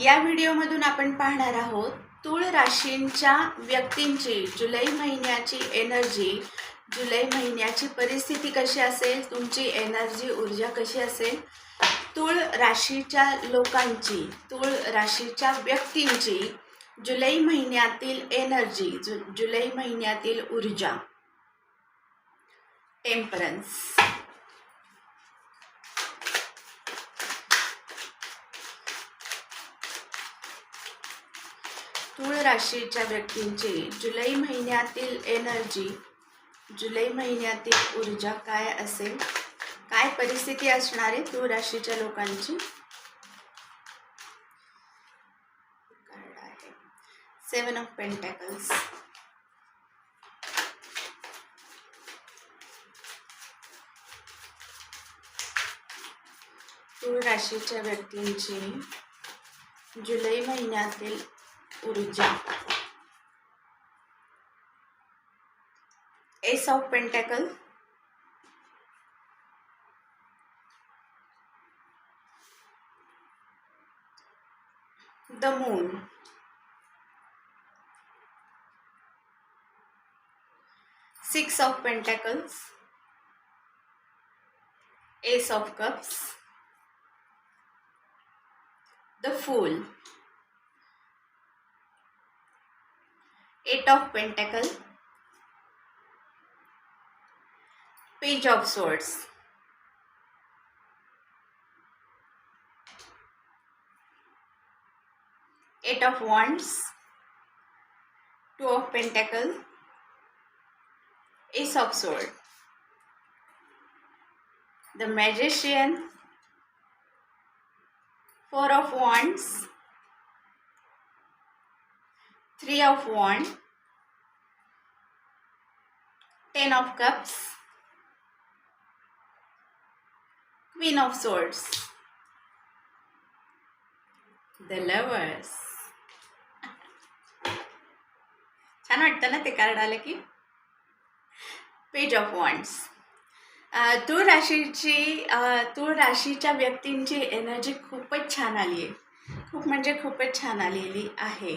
या व्हिडिओमधून आपण पाहणार आहोत तूळ राशींच्या व्यक्तींची जुलै महिन्याची एनर्जी जुलै महिन्याची परिस्थिती कशी असेल तुमची एनर्जी ऊर्जा कशी असेल तूळ राशीच्या लोकांची तूळ राशीच्या व्यक्तींची जुलै महिन्यातील एनर्जी जु जुलै महिन्यातील ऊर्जा. टेम्परन्स तूळ राशीच्या व्यक्तींची जुलै महिन्यातील एनर्जी जुलै महिन्यातील ऊर्जा काय असेल? काय परिस्थिती असणार आहे तूळ राशीच्या लोकांची? सेवन ऑफ पेंटॅकल्स तूळ राशीच्या व्यक्तींची जुलै महिन्यातील ऊर्जा। Ace of pentacle the moon six of pentacles ace of cups the fool eight of pentacle page of swords. Eight of wands. Two of pentacle ace of sword the magician. Four of wands three of wand ten of cups queen of swords the lovers छान वाटतं ना ते card आलं की? Page of wands तूळ राशीची तूळ राशीच्या व्यक्तींची एनर्जी खूपच छान आली आहे खूप म्हणजे खूपच छान आलेली आहे.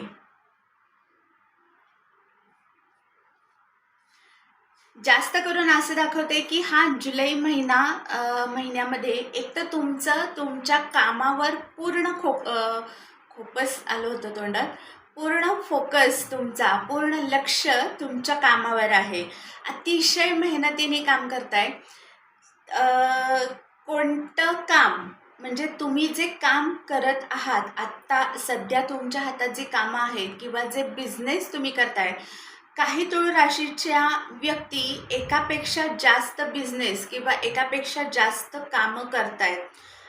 जास्त करून असं दाखवते की हा जुलै महिना महिन्यामध्ये एक तर तुमचं तुमच्या कामावर पूर्ण खो खोपस आलं होतं तोंडात. पूर्ण फोकस तुमचा पूर्ण लक्ष तुमच्या कामावर आहे. अतिशय मेहनतीने काम करताय. कोणतं काम म्हणजे तुम्ही जे काम करत आहात आत्ता सध्या तुमच्या हातात जी कामं आहेत किंवा जे बिझनेस तुम्ही करताय काही तुळ राशीच्या व्यक्ती एकापेक्षा जास्त बिझनेस किंवा एकापेक्षा जास्त कामं करतायत.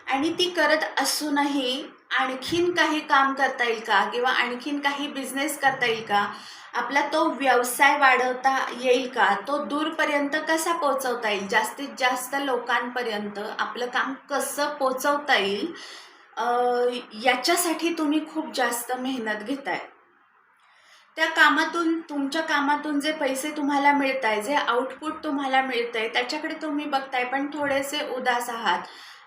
आणि ती करत असूनही आणखीन काही काम करता येईल का? किंवा आणखीन काही बिझनेस करता येईल का? आपला तो व्यवसाय वाढवता येईल का? तो दूरपर्यंत कसा पोचवता येईल? जास्तीत जास्त लोकांपर्यंत आपलं काम कसं पोचवता येईल? याच्यासाठी तुम्ही खूप जास्त मेहनत घेताय. त्या कामातून तुमच्या कामातून जे पैसे तुम्हाला मिळत आहे जे आउटपुट तुम्हाला मिळतं आहे त्याच्याकडे तुम्ही बघताय पण थोडेसे उदास आहात.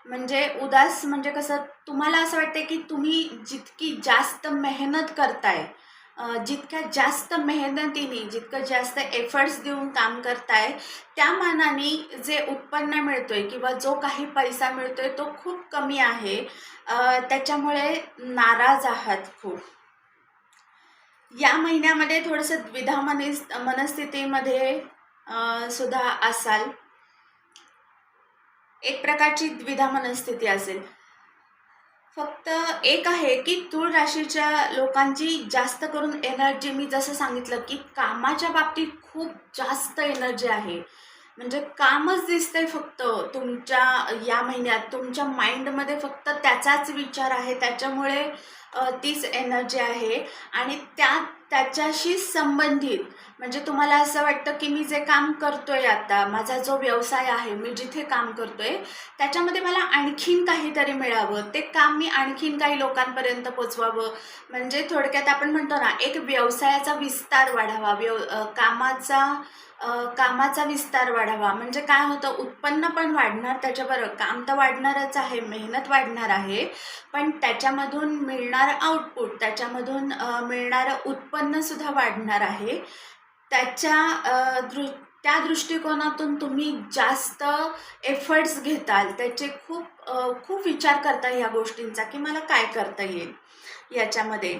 म्हणजे उदास म्हणजे कसं तुम्हाला असं वाटतं की तुम्ही जितकी जास्त मेहनत करताय जितक्या जास्त मेहनतीने जितकं जास्त एफर्ट्स देऊन काम करताय त्या मानाने जे उत्पन्न मिळतोय किंवा जो काही पैसा मिळतोय तो खूप कमी आहे. त्याच्यामुळे नाराज आहात खूप. या महिन्यामध्ये थोडंसं द्विधा मनिस मनस्थितीमध्ये सुद्धा असाल. एक प्रकारची द्विधा मनस्थिती असेल. फक्त एक आहे की तूळ राशीच्या लोकांची जास्त करून एनर्जी मी जसं सांगितलं की कामाच्या बाबतीत खूप जास्त एनर्जी आहे. म्हणजे कामच दिसतंय फक्त तुमच्या या महिन्यात तुमच्या माइंडमध्ये फक्त त्याचाच विचार आहे त्याच्यामुळे तीच एनर्जी आहे. आणि त्या त्याच्याशी संबंधित म्हणजे तुम्हाला असं वाटतं की मी जे काम करतोय आता माझा जो व्यवसाय आहे मी जिथे काम करतोय त्याच्यामध्ये मला आणखीन काहीतरी मिळावं. ते काम मी आणखीन काही लोकांपर्यंत पोचवावं. म्हणजे थोडक्यात आपण म्हणतो ना एक व्यवसायाचा विस्तार वाढावा व्यव कामाचा कामाचा विस्तार वाढावा. म्हणजे काय होतं उत्पन्न पण वाढणार त्याच्याबरोबर काम तर वाढणारच आहे मेहनत वाढणार आहे पण त्याच्यामधून मिळणारं आउटपुट त्याच्यामधून मिळणारं उत्पन्नसुद्धा वाढणार आहे. त्याच्या दृ त्या दृष्टिकोनातून तुम्ही जास्त एफर्ट्स घेताल त्याचे खूप खूप विचार करता ह्या गोष्टींचा की मला काय करता येईल याच्यामध्ये.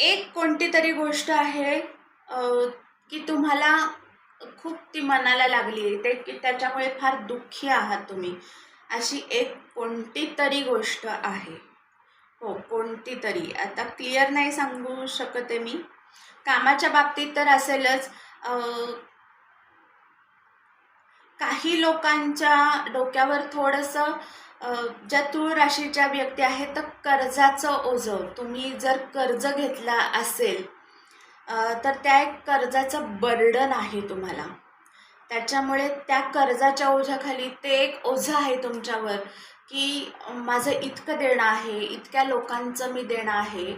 एक कोणती तरी गोष्ट आहे की तुम्हाला खूप ती मनाला लागली आहे. ते की त्याच्यामुळे फार दुःखी आहात तुम्ही. अशी एक कोणती तरी गोष्ट आहे. हो कोणती तरी. आता क्लिअर नाही सांगू शकते मी. कामाच्या बाबतीत तर असेलच. काही लोकांच्या डोक्यावर थोडंसं ज्या तूळ राशीच्या व्यक्ती आहेत तर कर्जाचं ओझं. तुम्ही जर कर्ज घेतला असेल तर त्या एक कर्जाचं बर्डन आहे तुम्हाला. त्याच्यामुळे त्या कर्जाच्या ओझ्याखाली ते एक ओझं आहे तुमच्यावर की माझं इतकं देणं आहे इतक्या लोकांचं मी देणं आहे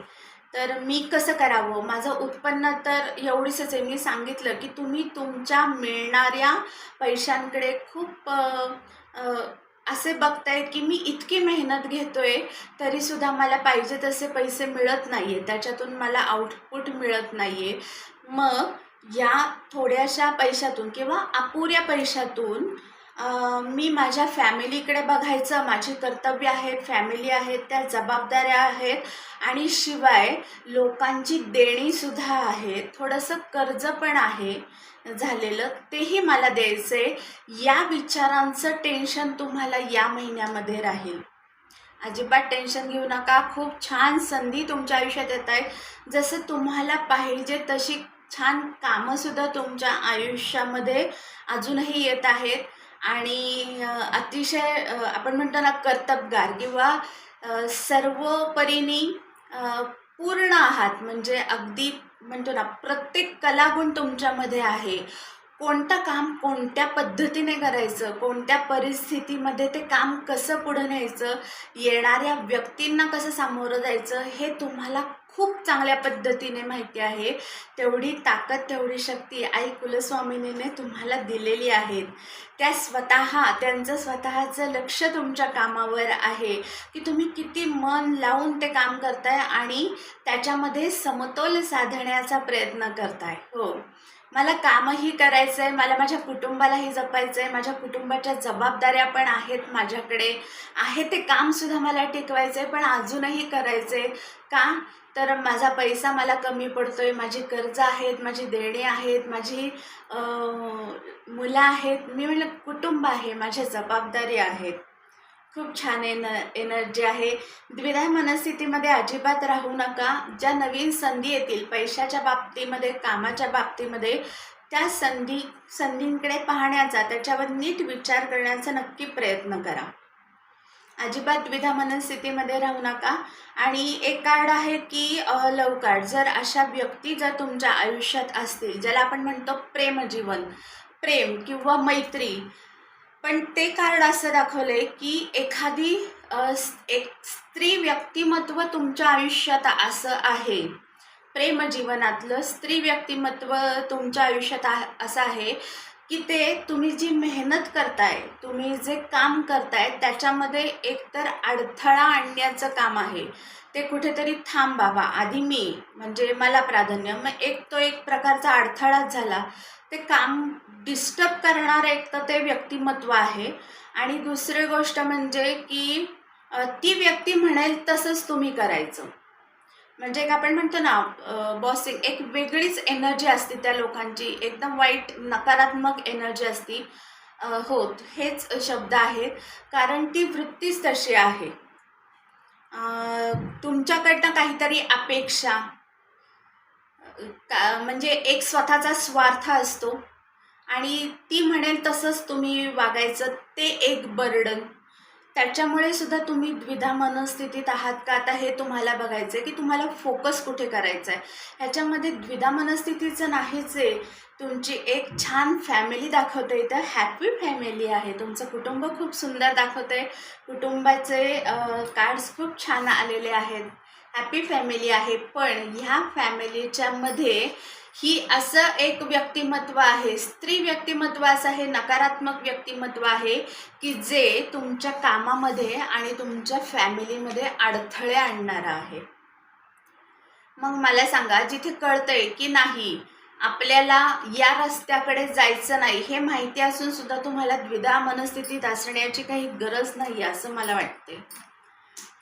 तर मी कसं करावं? माझं उत्पन्न तर एवढीच आहे. मी सांगितलं की तुम्ही तुमच्या मिळणाऱ्या पैशांकडे खूप असे बघताय की मी इतकी मेहनत घेतोय तरीसुद्धा मला पाहिजे तसे पैसे मिळत नाही आहे त्याच्यातून मला आउटपुट मिळत नाही आहे मग या थोड्याशा पैशातून किंवा अपुऱ्या पैशातून मी माझ्या फॅमिलीकडे बघायचं माझी कर्तव्य आहेत फॅमिली आहेत त्या जबाबदाऱ्या आहेत आणि शिवाय लोकांची देणीसुद्धा आहे थोडंसं कर्ज पण आहे झालेलं तेही मला द्यायचं आहे या विचारांचं टेन्शन तुम्हाला या महिन्यामध्ये राहील. अजिबात टेन्शन घेऊ नका खूप छान संधी तुमच्या आयुष्यात येत आहे. जसं तुम्हाला पाहिजे तशी छान कामंसुद्धा तुमच्या आयुष्यामध्ये अजूनही येत आहेत. आणि अतिशय आपण म्हणतो ना कर्तबगार किंवा अ, पूर्ण आहात. म्हणजे अगदी म्हणतो ना प्रत्येक कलागुण तुमच्यामध्ये आहे. कोणतं काम कोणत्या पद्धतीने करायचं? कोणत्या परिस्थितीमध्ये ते काम कसं पुढं न्यायचं? येणाऱ्या व्यक्तींना कसं सामोरं जायचं? हे तुम्हाला खूप चांगल्या पद्धतीने माहिती आहे. तेवढी ताकद तेवढी शक्ती आई कुलस्वामिनीने तुम्हाला दिलेली आहेत त्या स्वतः त्यांचं स्वतःचं लक्ष तुमच्या कामावर आहे की तुम्ही किती मन लावून ते काम करताय आणि त्याच्यामध्ये समतोल साधण्याचा प्रयत्न करताय. हो. मला कामही करायचं आहे मला माझ्या कुटुंबालाही जपायचं आहे माझ्या कुटुंबाच्या जबाबदाऱ्या पण आहेत माझ्याकडे. आहे ते कामसुद्धा मला टिकवायचं आहे पण अजूनही करायचं आहे का? तर माझा पैसा मला कमी पडतो आहे माझी कर्ज आहेत माझी देणे आहेत माझी मुलं आहेत. मी म्हणलं कुटुंब आहे माझ्या जबाबदारी आहेत. खूप छान एन एनर्जी आहे. द्विधा मनस्थितीमध्ये अजिबात राहू नका. ज्या नवीन संधी येतील पैशाच्या बाबतीमध्ये कामाच्या बाबतीमध्ये त्या संधी संधींकडे पाहण्याचा त्याच्यावर नीट विचार करण्याचा नक्की प्रयत्न करा. अजिबात द्विधा मनस्थितीमध्ये राहू नका. आणि एक कार्ड आहे की लव कार्ड जर अशा व्यक्ती जर तुमच्या आयुष्यात असतील ज्याला आपण म्हणतो प्रेमजीवन प्रेम किंवा मैत्री पण ते कार्ड असं दाखवलंय की एखादी एक स्त्री व्यक्तिमत्व तुमच्या आयुष्यात असं आहे. प्रेमजीवनातलं स्त्री व्यक्तिमत्व तुमच्या आयुष्यात असं आहे की ते तुम्ही जी मेहनत करताय तुम्ही जे काम करताय त्याच्यामध्ये एकतर अडथळा आणण्याचं काम आहे. ते कुठेतरी थांबावा. आधी मी म्हणजे मला प्राधान्य. मग एक तो एक प्रकारचा अडथळाच झाला. ते काम डिस्टर्ब करणारं एक तर ते व्यक्तिमत्व आहे. आणि दुसरी गोष्ट म्हणजे की ती व्यक्ती म्हणेल तसंच तुम्ही करायचं. म्हणजे एक आपण म्हणतो ना बॉसिंग एक वेगळीच एनर्जी असते त्या लोकांची एकदम वाईट नकारात्मक एनर्जी असती. होत हेच शब्द आहेत कारण ती वृत्तीच तशी आहे. तुमच्याकडनं काहीतरी अपेक्षा का म्हणजे एक स्वतःचा स्वार्थ असतो. आणि ती म्हणेल तसंच तुम्ही वागायचं ते एक बर्डन. त्याच्यामुळे सुद्धा तुम्ही द्विधा मनस्थितीत आहात का? आता हे तुम्हाला बघायचं आहे की तुम्हाला फोकस कुठे करायचा आहे ह्याच्यामध्ये द्विधा मनस्थितीचं नाहीच आहे. तुमची एक छान फॅमिली दाखवते इथं. हॅपी फॅमिली आहे. तुमचं कुटुंब खूप सुंदर दाखवतं आहे कुटुंबाचे कार्ड्स खूप छान आलेले आहेत. हॅपी फॅमिली आहे पण ह्या फॅमिलीच्या मध्ये ही असं एक व्यक्तिमत्व आहे स्त्री व्यक्तिमत्व असं हे नकारात्मक व्यक्तिमत्व आहे की जे तुमच्या कामामध्ये आणि तुमच्या फॅमिलीमध्ये अडथळे आणणारं आहे. मग मला सांगा जिथे कळतंय की नाही आपल्याला या रस्त्याकडे जायचं नाही हे माहिती असून सुद्धा तुम्हाला द्विधा मनस्थितीत असण्याची काही गरज नाही असं मला वाटते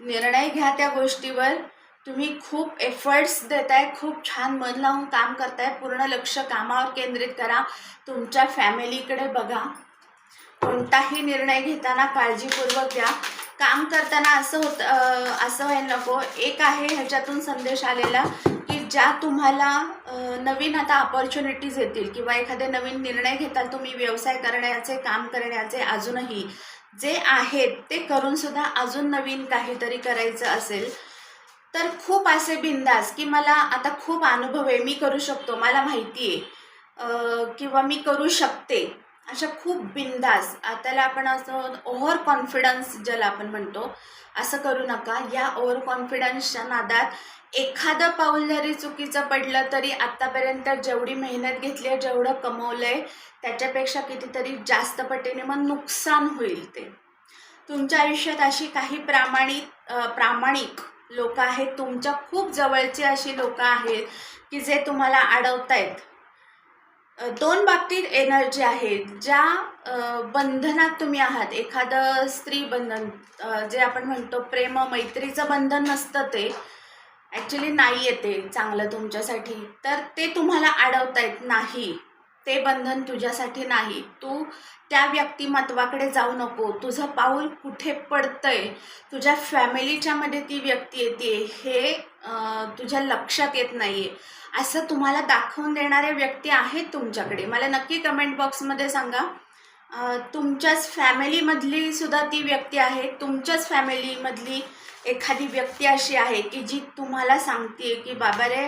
निर्णय घ्या त्या गोष्टीवर. तुम्ही खूप एफर्ट्स देताय खूप छान मन लावून काम करताय. पूर्ण लक्ष कामावर केंद्रित करा. तुमच्या फॅमिलीकडे बघा. कोणताही निर्णय घेताना काळजीपूर्वक घ्या. काम करताना असं होत असं व्हायला नको. एक आहे ह्याच्यातून संदेश आलेला की ज्या तुम्हाला नवीन आता अपॉर्च्युनिटीज येतील किंवा एखादे नवीन निर्णय घेताल तुम्ही व्यवसाय करण्याचे काम करण्याचे अजूनही जे आहेत ते करूनसुद्धा अजून नवीन काहीतरी करायचं असेल तर खूप असे बिंदास की मला आता खूप अनुभव आहे मी करू शकतो मला माहिती आहे. किंवा मी करू शकते. अशा खूप बिंदास त्याला आपण असं ओव्हर कॉन्फिडन्स ज्याला आपण म्हणतो असं करू नका. या ओव्हर कॉन्फिडन्सच्या नादात एखादं पाऊल जरी चुकीचं पडलं तरी आत्तापर्यंत जेवढी मेहनत घेतली आहे जेवढं कमवलं आहे त्याच्यापेक्षा कितीतरी जास्त पटीने मग नुकसान होईल ते. तुमच्या आयुष्यात अशी काही प्रामाणिक प्रामाणिक लोक आहेत तुमच्या खूप जवळची अशी लोक आहेत की जे तुम्हाला अडवतायत. दोन बाबतीत एनर्जी आहेत. ज्या बंधनात तुम्ही आहात एखादं स्त्री बंधन जे आपण म्हणतो प्रेम मैत्रीचं बंधन नसतं ते ॲक्च्युली नाही येते चांगलं तुमच्यासाठी तर ते तुम्हाला अडवतायत नाही. ते बंधन तुझ्यासाठी नाही. तू त्या व्यक्तिमत्वाकडे जाऊ नको. तुझं पाऊल कुठे पडतंय? तुझ्या फॅमिलीच्या मध्ये ती व्यक्ती येते. हे तुझ्या लक्षात येत नाहीये. असं तुम्हाला दाखवून देणारे व्यक्ती आहेत तुमच्याकडे. मला नक्की कमेंट बॉक्समध्ये सांगा. तुमच्याच फॅमिलीमधली सुद्धा ती व्यक्ती आहे. तुमच्याच फॅमिलीमधली एखादी व्यक्ती अशी आहे की जी तुम्हाला सांगते की बाबा रे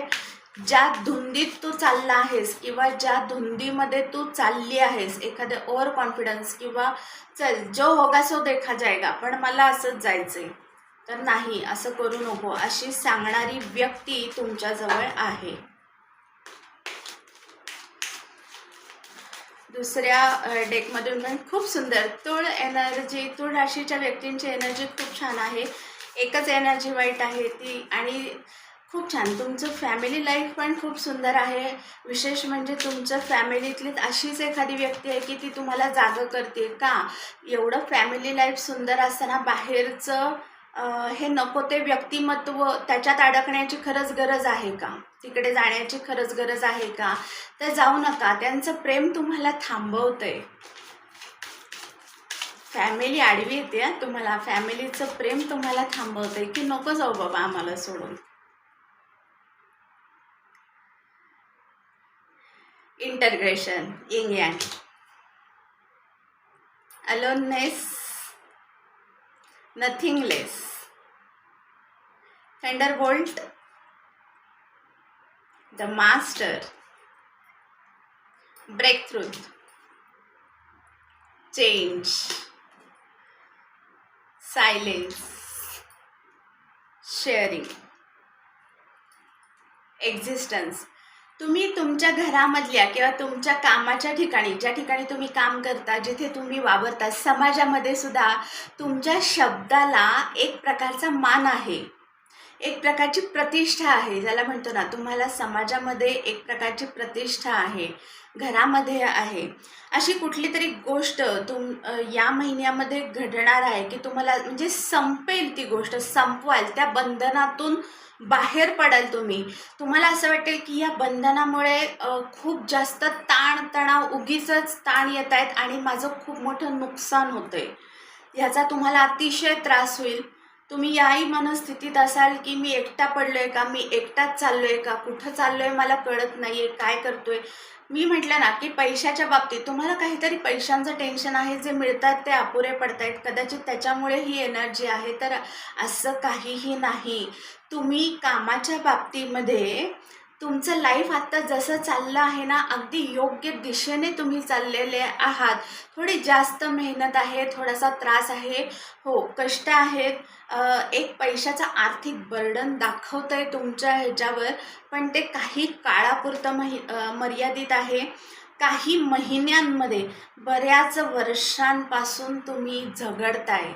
ज्या धुंदीत तू चालला आहेस किंवा ज्या धुंदीमध्ये तू चालली आहेस एखादे ओव्हर कॉन्फिडन्स किंवा चल जो होगा सो देखा जाएगा पण मला असंच जायचंय. तर नाही असं करू नको अशी सांगणारी व्यक्ती तुमच्याजवळ आहे. दुसऱ्या डेकमधून पण खूप सुंदर तुळ एनर्जी तुळ राशीच्या व्यक्तींची एनर्जी खूप छान आहे. एकच एनर्जी वाईट आहे ती आणि खूप छान. तुमचं फॅमिली लाईफ पण खूप सुंदर आहे. विशेष म्हणजे तुमच्या फॅमिलीतली अशीच एखादी व्यक्ती आहे की ती तुम्हाला जागं करते का? एवढं फॅमिली लाईफ सुंदर असताना बाहेरचं हे नको ते व्यक्तिमत्व त्याच्यात अडकण्याची खरंच गरज आहे का? तिकडे जाण्याची खरंच गरज आहे का? तर जाऊ नका. त्यांचं प्रेम तुम्हाला थांबवतंय. फॅमिली आडवी येते तुम्हाला फॅमिलीचं प्रेम तुम्हाला थांबवतंय की नको जाऊ बाबा आम्हाला सोडून. integration, yin yang. Aloneness, nothingness. Thunderbolt, the master, breakthrough, change, silence, sharing, existence. तुम्ही तुमच्या घरामधल्या किंवा तुमच्या कामाच्या ठिकाणी ज्या ठिकाणी तुम्ही काम करता जिथे तुम्ही वावरता समाजामध्ये सुद्धा तुमच्या शब्दाला एक प्रकारचा मान आहे. एक प्रकारची प्रतिष्ठा आहे. ज्याला म्हणतो ना तुम्हाला समाजामध्ये एक प्रकारची प्रतिष्ठा आहे. घरामध्ये आहे. अशी कुठली तरी गोष्ट तुम या महिन्यामध्ये घडणार आहे की तुम्हाला म्हणजे संपेल ती गोष्ट संपवाल त्या बंधनातून बाहेर पडाल तुम्ही. तुम्हाला असं वाटेल की या बंधनामुळे खूप जास्त ताणतणाव उगीच ताण येत आहेत आणि माझं खूप मोठं नुकसान होतं आहे ह्याचा तुम्हाला अतिशय त्रास होईल. तुम्ही याही मनस्थितीत असाल की मी एकटा पडलो आहे का? मी एकटाच चाललो आहे का? कुठं चाललो आहे मला कळत नाही आहे काय करतो आहे मी म्हटलं ना की पैशाच्या बाबतीत तुम्हाला काहीतरी पैशांचं टेन्शन आहे जे मिळतात ते अपुरे पडत आहेत कदाचित त्याच्यामुळे ही एनर्जी आहे. तर असं काहीही नाही. तुम्ही कामाच्या बाबतीमध्ये तुमचं लाईफ आत्ता जसं चाललं आहे ना अगदी योग्य दिशेने तुम्ही चाललेले आहात. थोडी जास्त मेहनत आहे थोडासा त्रास आहे. हो कष्ट आहेत. एक पैशाचा आर्थिक बर्डन दाखवतं आहे तुमच्या ह्याच्यावर पण ते काही काळापुरतं महि मर्यादित आहे. काही महिन्यांमध्ये बऱ्याच वर्षांपासून तुम्ही झगडताय.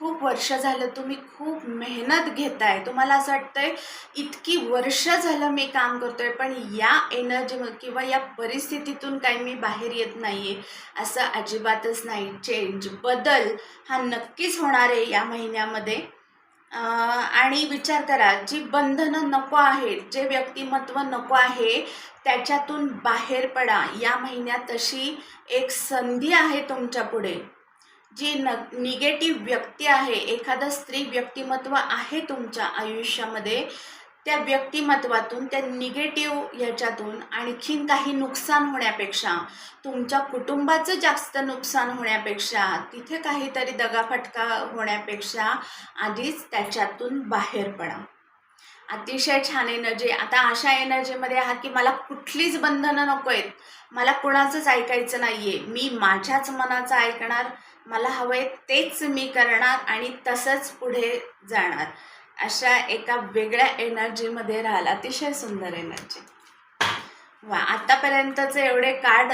खूप वर्ष झालं तुम्ही खूप मेहनत घेताय. तुम्हाला असं वाटतंय इतकी वर्ष झालं मी काम करतोय पण या एनर्जी किंवा या परिस्थितीतून काही मी बाहेर येत नाही आहे असं अजिबातच नाही. चेंज बदल हा नक्कीच होणार आहे या महिन्यामध्ये. आणि विचार करा जी बंधनं नको आहेत जे व्यक्तिमत्व नको आहे त्याच्यातून बाहेर पडा. या महिन्यात तशी एक संधी आहे तुमच्यापुढे. जी न निगेटिव्ह व्यक्ती आहे एखादं स्त्री व्यक्तिमत्व आहे तुमच्या आयुष्यामध्ये त्या व्यक्तिमत्वातून त्या निगेटिव्ह ह्याच्यातून आणखीन काही नुकसान होण्यापेक्षा तुमच्या कुटुंबाचं जास्त नुकसान होण्यापेक्षा तिथे काहीतरी दगाफटका होण्यापेक्षा आधीच त्याच्यातून बाहेर पडा. अतिशय छान एनर्जी. आता अशा एनर्जीमध्ये आहात की मला कुठलीच बंधनं नको आहेत मला कुणाचंच ऐकायचं नाही आहे मी माझ्याच मनाचं ऐकणार मला हवं आहे तेच मी करणार आणि तसंच पुढे जाणार. अशा एका वेगळ्या एनर्जीमध्ये राहाल अतिशय सुंदर एनर्जी वा आत्तापर्यंतचे एवढे कार्ड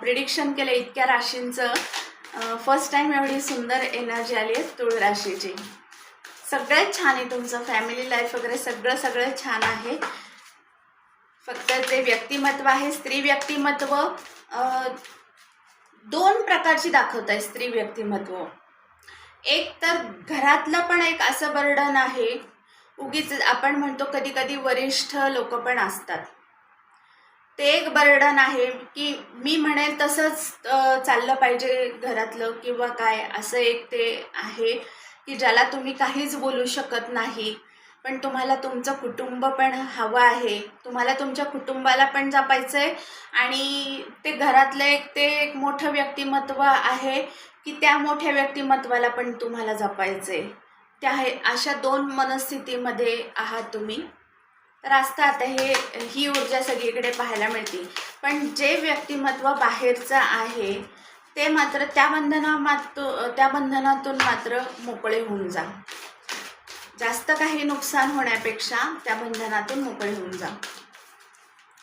प्रिडिक्शन केले इतक्या राशींचं फर्स्ट टाइम एवढी सुंदर एनर्जी आली आहे तुळ राशीची. सगळ्यात छान आहे तुमचं फॅमिली लाईफ वगैरे सगळं सगळं छान आहे. फक्त जे व्यक्तिमत्व आहे स्त्री व्यक्तिमत्व दोन प्रकारची दाखवत आहे स्त्री व्यक्तिमत्व. एक तर घरातलं पण एक असं बर्डन आहे. उगीच आपण म्हणतो कधी कधी वरिष्ठ लोक पण असतात. ते एक बर्डन आहे की मी म्हणेल तसंच चाललं पाहिजे घरातलं किंवा काय असं एक ते आहे की ज्याला तुम्ही काहीच बोलू शकत नाही. पण तुम्हाला तुमचं कुटुंब पण हवं आहे. तुम्हाला तुमच्या कुटुंबाला पण जपायचं आहे आणि ते घरातलं एक ते एक मोठं व्यक्तिमत्व आहे की त्या मोठ्या व्यक्तिमत्वाला पण तुम्हाला जपायचं आहे त्या आहे अशा दोन मनस्थितीमध्ये आहात तुम्ही. तर असतं आता हे ही ऊर्जा सगळीकडे पाहायला मिळते. पण जे व्यक्तिमत्व बाहेरचं आहे ते मात्र त्या बंधना मात्र त्या बंधनातून मात्र मोकळे होऊन जा. जास्त काही नुकसान होण्यापेक्षा त्या बंधनातून मोकळे होऊन जा.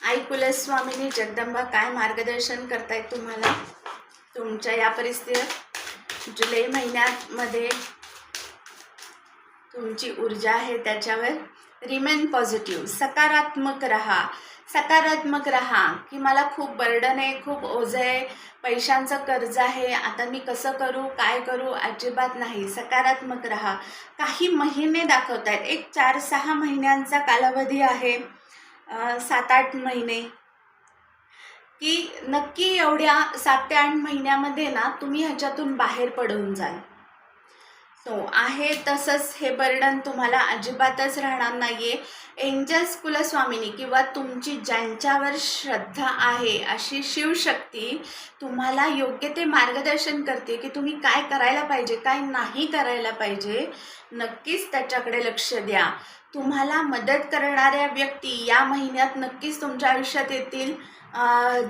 आई कुलस्वामिनी जगदंबा काय मार्गदर्शन करतायत तुम्हाला? तुमच्या या परिस्थितीत जुलै महिन्यामध्ये तुमची ऊर्जा आहे त्याच्यावर रिमेन पॉझिटिव्ह सकारात्मक राहा सकारात्मक राहा की मला खूप बर्डन आहे खूप ओझं आहे पैशांचं कर्ज आहे आता मी कसं करू काय करू अजिबात नाही सकारात्मक राहा. काही महिने दाखवत आहेत एक चार सहा महिन्यांचा कालावधी आहे. सात आठ महिने. की नक्की एवढ्या सात ते आठ महिन्यामध्ये ना तुम्ही ह्याच्यातून बाहेर पडून जाल. सो आहे तसंच हे बर्डन तुम्हाला अजिबातच राहणार नाही आहे एंजल्स कुलस्वामिनी किंवा तुमची ज्यांच्यावर श्रद्धा आहे अशी शिवशक्ती तुम्हाला योग्य ते मार्गदर्शन करते की तुम्ही काय करायला पाहिजे काय नाही करायला पाहिजे नक्कीच त्याच्याकडे लक्ष द्या. तुम्हाला मदत करणाऱ्या व्यक्ती या महिन्यात नक्कीच तुमच्या आयुष्यात येतील.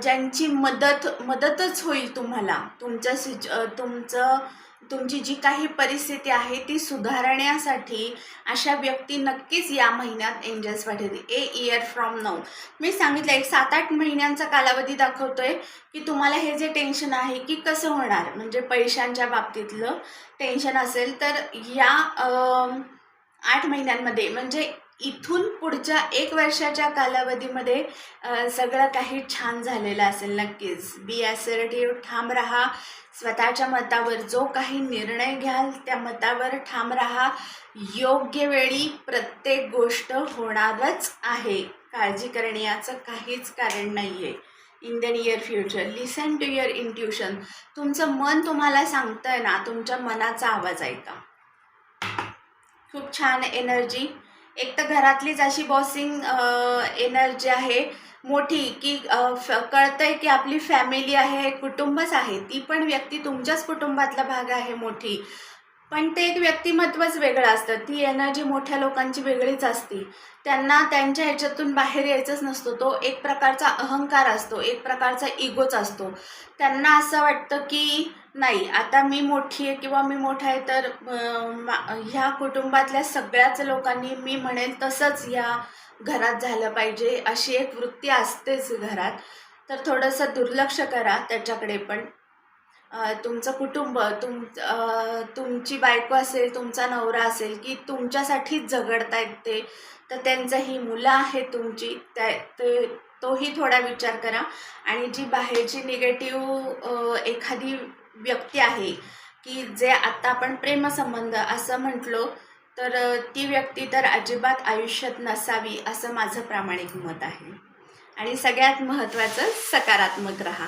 ज्यांची मदत मदतच होईल तुम्हाला. तुमच्या सिच तुमचं तुमची जी काही परिस्थिती आहे ती सुधारण्यासाठी अशा व्यक्ती नक्कीच या महिन्यात एंजल्स पाठवते ए इयर फ्रॉम नाऊ मी सांगितलं एक सात आठ महिन्यांचा कालावधी दाखवतोय की तुम्हाला हे जे टेन्शन आहे की कसं होणार? म्हणजे पैशांच्या बाबतीतलं टेन्शन असेल तर या आठ महिन्यांमध्ये म्हणजे इथून पुढच्या एक वर्षाच्या कालावधीमध्ये सगळं काही छान झालेलं असेल नक्कीच. बी ॲसर्टिव्ह ठाम राहा स्वतःच्या मतावर जो काही निर्णय घ्याल त्या मतावर ठाम राहा. योग्य वेळी प्रत्येक गोष्ट होणारच आहे. काळजी करण्याचं काहीच कारण नाही आहे in the near future listen to your intuition तुमचं मन तुम्हाला सांगतंय ना तुमच्या मनाचा आवाज ऐका. खूप छान एनर्जी एक तर घरातलीच अशी बॉसिंग एनर्जी आहे मोठी की कळतंय की आपली फॅमिली आहे कुटुंबच आहे. ती पण व्यक्ती तुमच्याच कुटुंबातला भाग आहे मोठी. पण ते एक व्यक्तिमत्वच वेगळं असतं. ती एनर्जी मोठ्या लोकांची वेगळीच असती. त्यांना त्यांच्या ह्याच्यातून बाहेर यायचंच नसतो. तो एक प्रकारचा अहंकार असतो एक प्रकारचा इगोच असतो. त्यांना असं वाटतं की नाही आता मी मोठी आहे किंवा मी मोठा आहे तर मा- ह्या कुटुंबातल्या सगळ्याच लोकांनी मी म्हणेल तसंच ह्या घरात झालं पाहिजे अशी एक वृत्ती असतेच घरात. तर थोडंसं दुर्लक्ष करा त्याच्याकडे पण. तुमचं कुटुंब तुम तुमची बायको असेल तुमचा नवरा असेल की तुमच्यासाठीच झगडतायत ते तर त्यांचं ही मुलं आहेत तुमची त्या ते तोही थोडा विचार करा. आणि जी बाहेरची निगेटिव्ह एखादी व्यक्ती आहे की जे आता आपण प्रेमसंबंध असं म्हटलो तर ती व्यक्ती तर अजिबात आयुष्यात नसावी असं माझं प्रामाणिक मत आहे. आणि सगळ्यात महत्त्वाचं सकारात्मक राहा.